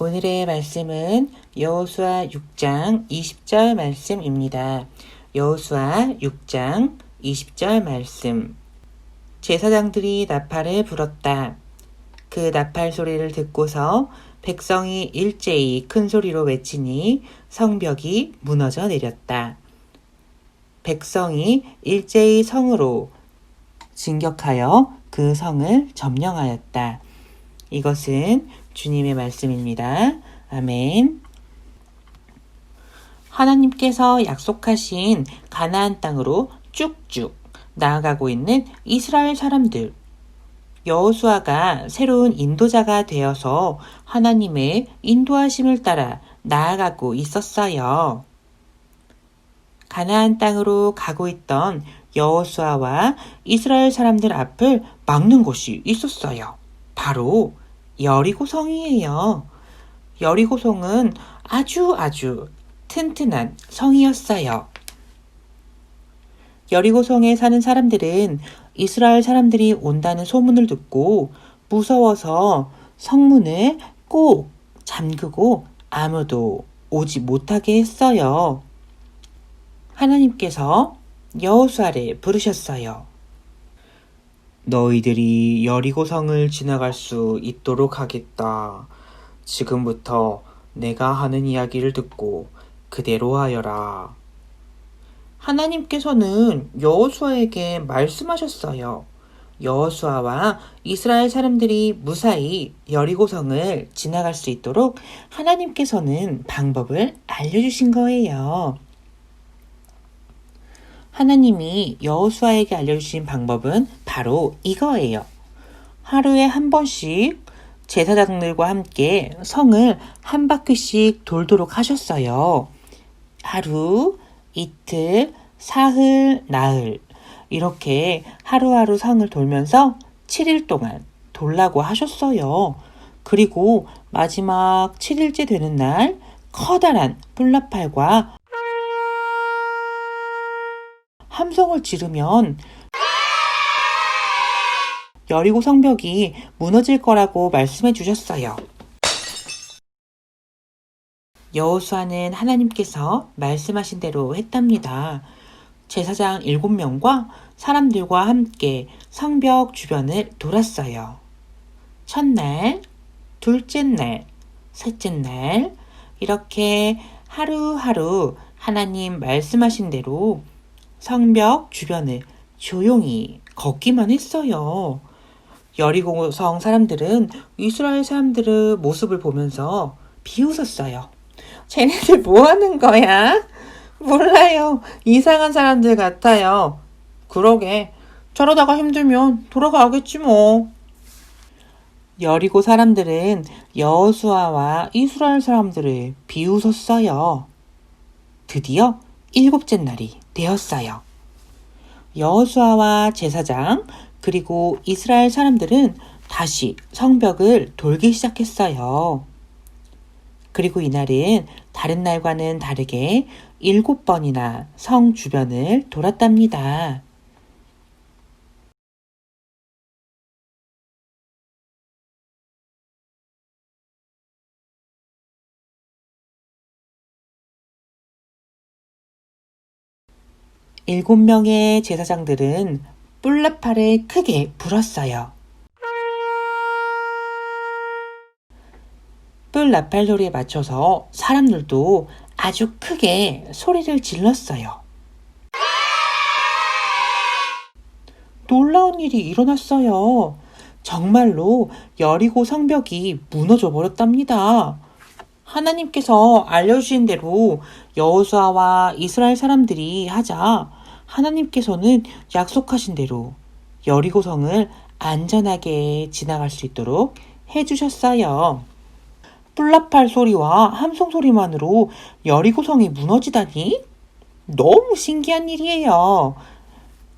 오늘의 말씀은 여호수아 6장 20절 말씀입니다. 여호수아 6장 20절 말씀. 제사장들이 나팔을 불었다. 그 나팔 소리를 듣고서 백성이 일제히 큰 소리로 외치니 성벽이 무너져 내렸다. 백성이 일제히 성으로 진격하여 그 성을 점령하였다. 이것은 주님의 말씀입니다. 아멘. 하나님께서 약속하신 가나안 땅으로 쭉쭉 나아가고 있는 이스라엘 사람들. 여호수아가 새로운 인도자가 되어서 하나님의 인도하심을 따라 나아가고 있었어요. 가나안 땅으로 가고 있던 여호수아와 이스라엘 사람들 앞을 막는 곳이 있었어요. 바로 여리고성이에요. 여리고성은 아주 아주 튼튼한 성이었어요. 여리고성에 사는 사람들은 이스라엘 사람들이 온다는 소문을 듣고 무서워서 성문을 꼭 잠그고 아무도 오지 못하게 했어요. 하나님께서 여호수아를 부르셨어요. 너희들이 여리고성을 지나갈 수 있도록 하겠다. 지금부터 내가 하는 이야기를 듣고 그대로 하여라. 하나님께서는 여호수아에게 말씀하셨어요. 여호수아와 이스라엘 사람들이 무사히 여리고성을 지나갈 수 있도록 하나님께서는 방법을 알려주신 거예요. 하나님이 여호수아에게 알려주신 방법은 바로 이거예요. 하루에 한 번씩 제사장들과 함께 성을 한 바퀴씩 돌도록 하셨어요. 하루, 이틀, 사흘, 나흘 이렇게 하루하루 성을 돌면서 7일 동안 돌라고 하셨어요. 그리고 마지막 7일째 되는 날 커다란 뿔나팔과 함성을 지르면 여리고 성벽이 무너질 거라고 말씀해 주셨어요. 여호수아는 하나님께서 말씀하신 대로 했답니다. 제사장 7명과 사람들과 함께 성벽 주변을 돌았어요. 첫날, 둘째 날, 셋째 날, 이렇게 하루하루 하나님 말씀하신 대로 성벽 주변을 조용히 걷기만 했어요. 여리고성 사람들은 이스라엘 사람들의 모습을 보면서 비웃었어요. 쟤네들 뭐 하는 거야? 몰라요. 이상한 사람들 같아요. 그러게. 저러다가 힘들면 돌아가겠지 뭐. 여리고 사람들은 여호수아와 이스라엘 사람들을 비웃었어요. 드디어 일곱째 날이 되었어요. 여호수아와 제사장 그리고 이스라엘 사람들은 다시 성벽을 돌기 시작했어요. 그리고 이날은 다른 날과는 다르게 일곱 번이나 성 주변을 돌았답니다. 일곱 명의 제사장들은 뿔나팔을 크게 불었어요. 뿔나팔 소리에 맞춰서 사람들도 아주 크게 소리를 질렀어요. 놀라운 일이 일어났어요. 정말로 여리고 성벽이 무너져 버렸답니다. 하나님께서 알려주신 대로 여호수아와 이스라엘 사람들이 하자 하나님께서는 약속하신 대로 여리고성을 안전하게 지나갈 수 있도록 해주셨어요. 뿔나팔 소리와 함성 소리만으로 여리고성이 무너지다니? 너무 신기한 일이에요.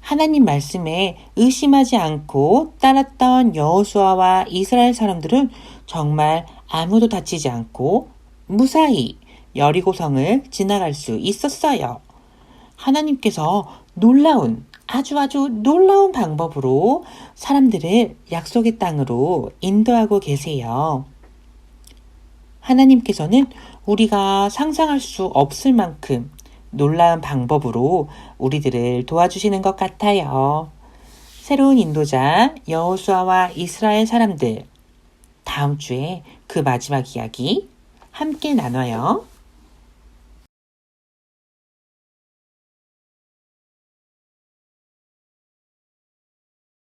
하나님 말씀에 의심하지 않고 따랐던 여호수아와 이스라엘 사람들은 정말 아무도 다치지 않고 무사히 여리고성을 지나갈 수 있었어요. 하나님께서 놀라운 아주 아주 놀라운 방법으로 사람들을 약속의 땅으로 인도하고 계세요. 하나님께서는 우리가 상상할 수 없을 만큼 놀라운 방법으로 우리들을 도와주시는 것 같아요. 새로운 인도자 여호수아와 이스라엘 사람들 다음 주에 그 마지막 이야기 함께 나눠요.